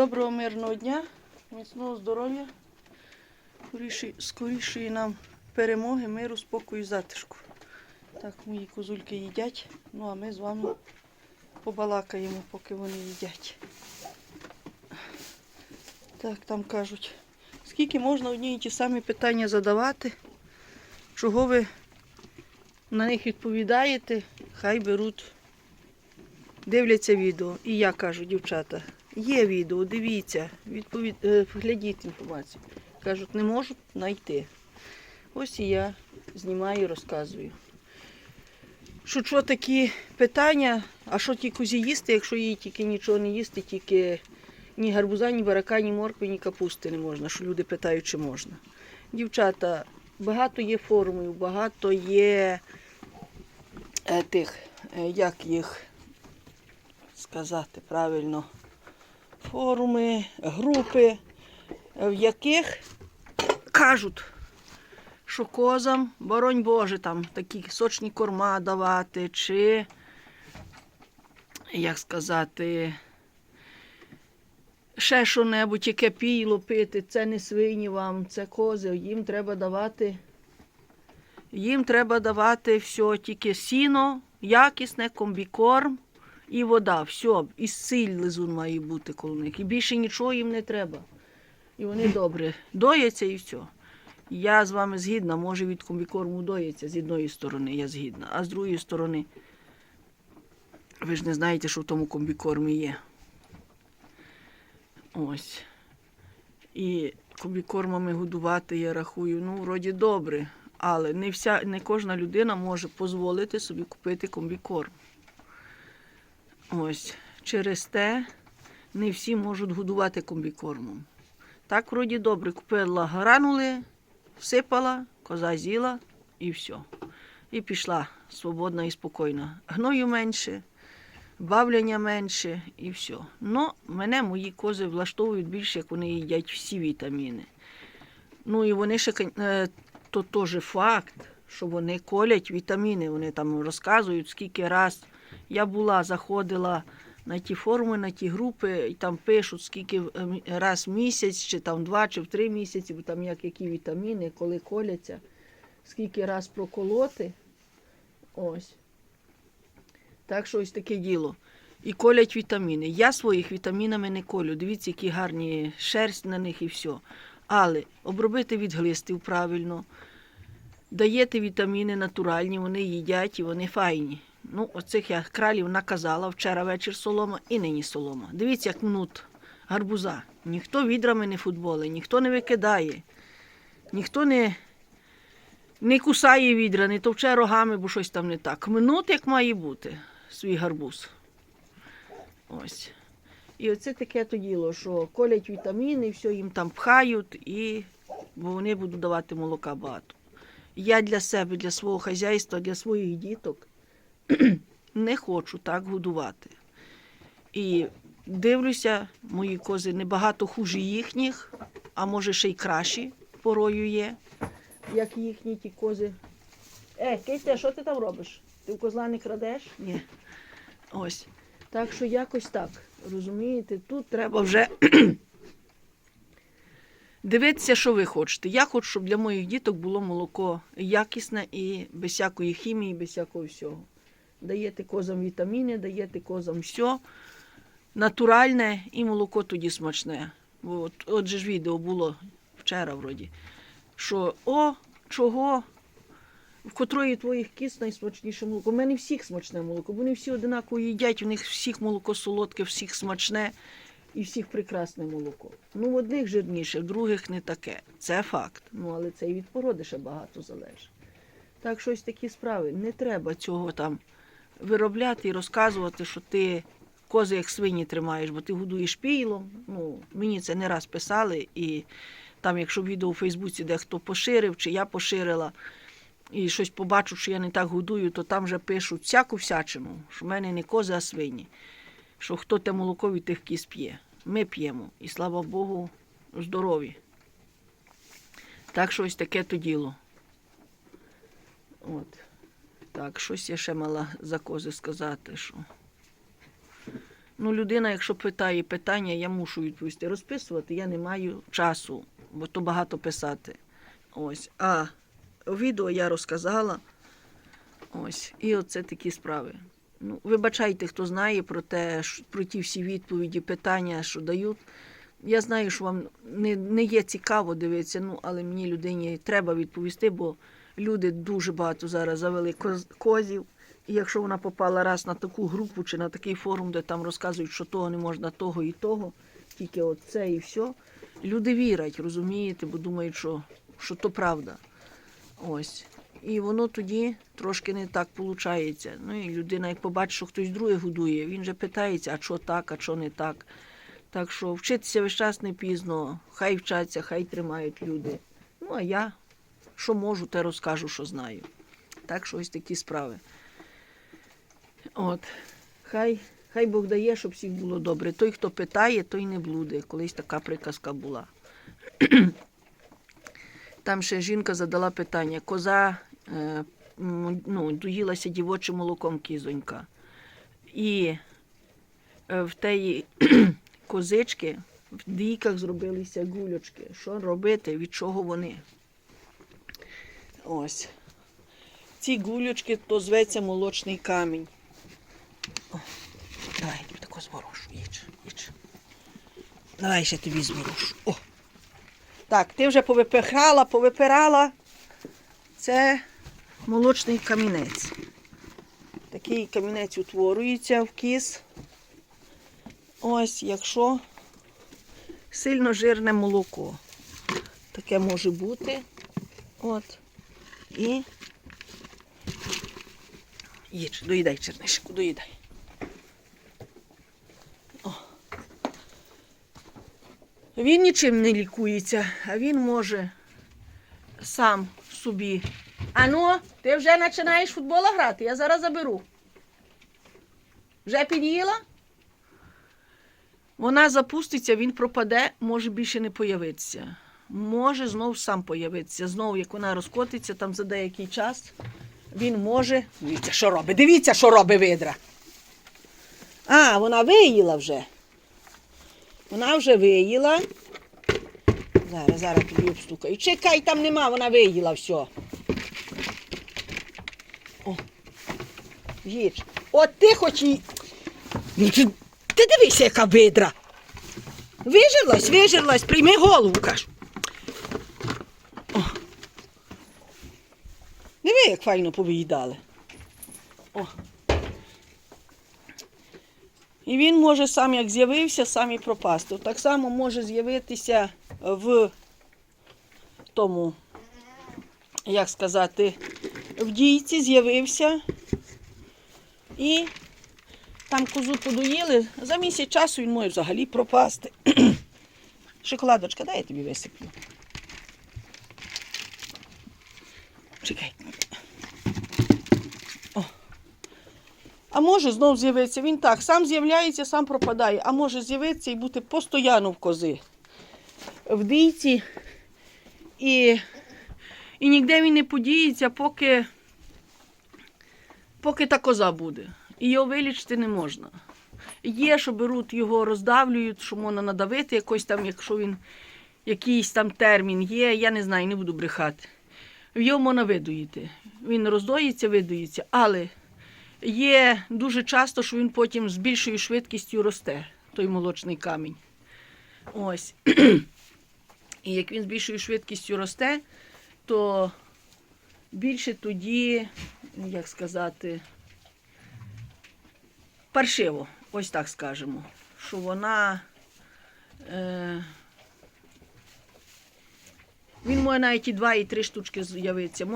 Доброго мирного дня, міцного здоров'я, скорішої, нам перемоги, миру, спокою і затишку. Так, мої козульки їдять, ну а ми з вами побалакаємо, поки вони їдять. Так, там кажуть, скільки можна одні і ті самі питання задавати, чого ви на них відповідаєте, хай беруть, дивляться відео. І я кажу, дівчата, є відео, дивіться, відповід... е, глядіть інформацію. Кажуть, не можуть знайти. Ось і я знімаю, розказую. Що, що такі питання, а що ті козі їсти, якщо їй тільки нічого не їсти, тільки ні гарбуза, ні барака, ні моркви, ні капусти не можна, що люди питають, чи можна. Дівчата, багато є форумів, багато є е, тих, е, як їх сказати правильно, форуми, групи, в яких кажуть, що козам, боронь Боже, там такі сочні корма давати, чи, як сказати, ще що-небудь, яке пійло пити, це не свині вам, це кози, їм треба давати. Їм треба давати все, тільки сіно, якісне, комбікорм і вода. Все, і силь лизун має бути коло них. І більше нічого їм не треба. І вони добре дояться і все. Я з вами згідна, може від комбікорму доїться з одної сторони, я згідна, а з другої сторони, ви ж не знаєте, що в тому комбікормі є. Ось. І комбікормами годувати, я рахую, ну, вроді добре, але не, вся, не кожна людина може дозволити собі купити комбікорм. Ось. Через те не всі можуть годувати комбікормом. Так, вроді добре, купила гранули, всипала, коза з'їла і все. І пішла свободна і спокійна. Гною менше, бавлення менше і все. Ну, мене мої кози влаштовують більше, як вони їдять всі вітаміни. Ну і вони ще е, то теж факт, що вони колять вітаміни. Вони там розказують, скільки раз я була, заходила на ті форуми, на ті групи, і там пишуть, скільки е, раз в місяць, чи там два, чи в три місяці, бо там як які вітаміни, коли коляться, скільки раз проколоти. Ось. Так що ось таке діло. І колять вітаміни. Я своїх вітамінами не колю. Дивіться, які гарні шерсть на них і все. Але обробити від глистів правильно, даєте вітаміни натуральні, вони їдять і вони файні. Ну, оцих я кралів наказала вчора вечір солома і нині солома. Дивіться, як мнут гарбуза. Ніхто відрами не футболи, ніхто не викидає, ніхто не, не кусає відра, не товче рогами, бо щось там не так. Мнут, як має бути, свій гарбуз. Ось. І оце таке то діло, що колять вітаміни, все їм там пхають, і, бо вони будуть давати молока багато. Я для себе, для свого хазяйства, для своїх діток не хочу так годувати. І дивлюся, мої кози небагато хуже їхніх, а може ще й кращі порою є, як їхні ті кози. Е, Китя, що ти там робиш? Ти в козла не крадеш? Ні. Ось. Так що якось так. Розумієте, тут треба вже дивитися, що ви хочете. Я хочу, щоб для моїх діток було молоко якісне і без всякої хімії, без всякого всього. Даєте козам вітаміни, даєте козам все натуральне і молоко тоді смачне. Бо От, от же ж відео було вчора вроді, що о, чого, в котрої твоїх кіс найсмачніше молоко. У мене всіх смачне молоко, вони всі одинаково їдять, у них всіх молоко солодке, всіх смачне і всіх прекрасне молоко. Ну, в одних жирніше, в других не таке. Це факт. Ну, але це і від породи ще багато залежить. Так, щось такі справи. Не треба цього там виробляти і розказувати, що ти кози як свині тримаєш, бо ти годуєш пійлом. Ну, мені це не раз писали, і там, якщо відео у Фейсбуці дехто поширив, чи я поширила, і щось побачу, що я не так годую, то там вже пишуть всяку всячину, що в мене не кози, а свині. Що хто те молоко від тих кіз п'є. Ми п'ємо. І слава Богу, здорові. Так що ось таке то діло. От. Так, щось я ще мала за кози сказати, що Ну, людина, якщо питає питання, я мушу відповісти. Розписувати я не маю часу, бо то багато писати. Ось. А відео я розказала. Ось. І оце такі справи. Ну, вибачайте, хто знає про те, про ті всі відповіді, питання, що дають. Я знаю, що вам не, не є цікаво дивитися, ну, але мені людині треба відповісти, бо люди дуже багато зараз завели козів. І якщо вона попала раз на таку групу чи на такий форум, де там розказують, що того не можна, того і того, тільки от це і все, люди вірять, розумієте, бо думають, що, що то правда. Ось. І воно тоді трошки не так виходить. Ну і людина, як побачить, що хтось другий годує, він же питається, а що так, а що не так. Так що вчитися весь час не пізно, хай вчаться, хай тримають люди. Ну, а я що можу, те розкажу, що знаю. Так що ось такі справи. От. Хай, хай Бог дає, щоб всіх було добре. Той, хто питає, той не блуде. Колись така приказка була. Там ще жінка задала питання: коза е, ну, доїлася дівочим молоком кізонька. І е, в теї козички в дійках зробилися гульочки. Що робити, від чого вони? Ось. Ці гулючки то зветься молочний камінь. Давай, я тобі тако зворушу. Їдь, їдь. Давай ще тобі зворушу. О. Так, ти вже повипихала, повипирала. Це молочний камінець. Такий камінець утворюється в кіс. Ось, якщо сильно жирне молоко. Таке може бути. От. І. Їдь, доїдай чернишку, доїдай. О. Він нічим не лікується, а він може сам собі. Ану, ти вже починаєш футбола грати, я зараз заберу. Вже під'їла? Вона запуститься, він пропаде, може більше не появитися. Може знов сам появитися. Знову, як вона розкотиться там за деякий час, він може. Дивіться, що робить. Дивіться, що робить видра. А, вона виїла вже. Вона вже виїла. Зараз, зараз тобі обстукаю. Чекай, там нема, вона виїла все. О. Їж. От ти хоч і. Ти, дивися, яка видра. Вижерлась, вижерлась, прийми голову, кажу. О. Диви, як файно повиїдали. О. І він може сам, як з'явився, сам і пропасти. Так само може з'явитися в тому, як сказати, в дійці з'явився. І там козу подоїли, за місяць часу він може взагалі пропасти. Шоколадочка, дай я тобі висиплю. Чекай. Може знов з'явитися. Він так, сам з'являється, сам пропадає, а може з'явитися і бути постійно в кози. В дійці. І, і ніде він не подіється, поки, поки та коза буде. І його вилічити не можна. Є, що беруть його, роздавлюють, що можна надавити якось там, якщо він якийсь там термін є, я не знаю, не буду брехати. Його можна видоїти. Він роздоїться, видоїться, але є дуже часто, що він потім з більшою швидкістю росте, той молочний камінь. Ось. І як він з більшою швидкістю росте, то більше тоді, як сказати, паршиво, ось так скажемо, що вона. Е, він може навіть і два, і три штучки з'явитися.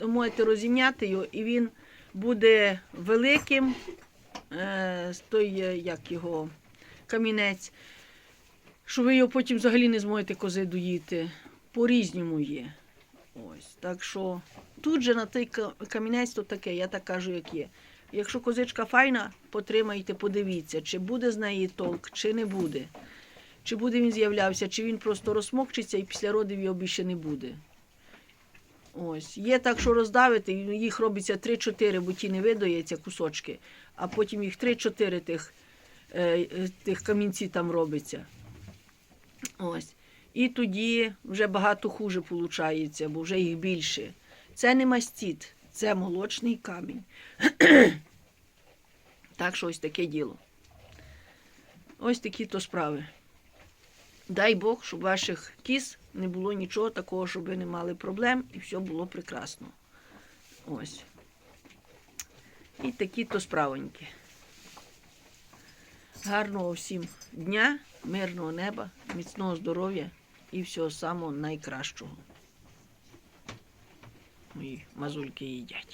Можете розім'яти його, і він буде великим, е, той, е, як його, камінець, що ви його потім взагалі не зможете кози доїти. По-різному є. Ось. Так що тут же на той камінець то таке, я так кажу, як є. Якщо козичка файна, потримайте, подивіться, чи буде з неї толк, чи не буде. Чи буде він з'являвся, чи він просто розмокчиться і після родів його більше не буде. Ось. Є так, що роздавити, їх робиться 3-4, бо ті не видається кусочки, а потім їх 3-4 тих е, тих камінці там робиться. Ось. І тоді вже багато хуже виходить, бо вже їх більше. Це не мастіт, це молочний камінь. так що ось таке діло. Ось такі то справи. Дай Бог, щоб ваших кіз не було нічого такого, щоб не мали проблем і все було прекрасно. Ось. І такі то справоньки. Гарного всім дня, мирного неба, міцного здоров'я і всього самого найкращого. Мої мазульки їдять.